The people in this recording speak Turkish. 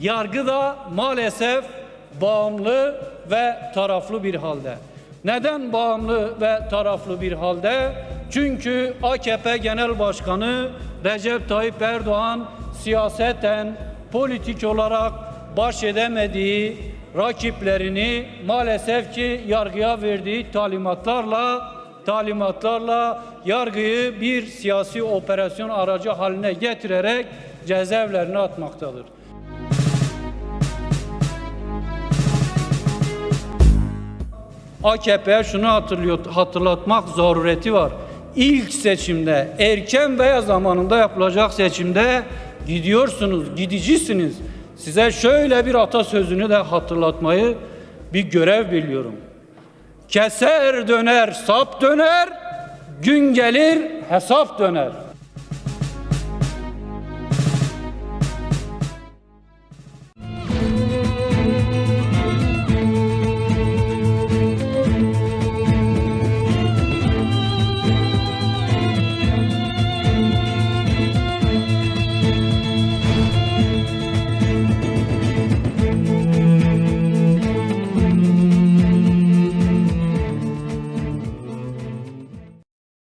yargı da maalesef bağımlı ve taraflı bir halde. Neden bağımlı ve taraflı bir halde? Çünkü AKP Genel Başkanı Recep Tayyip Erdoğan siyaseten, politik olarak baş edemediği rakiplerini maalesef ki yargıya verdiği talimatlarla talimatlarla yargıyı bir siyasi operasyon aracı haline getirerek cezaevlerine atmaktadır. AKP'ye şunu hatırlıyor, hatırlatmak zarureti var. İlk seçimde, erken veya zamanında yapılacak seçimde gidiyorsunuz, gidicisiniz. Size şöyle bir atasözünü de hatırlatmayı bir görev biliyorum. Keser döner, sap döner, gün gelir hesap döner.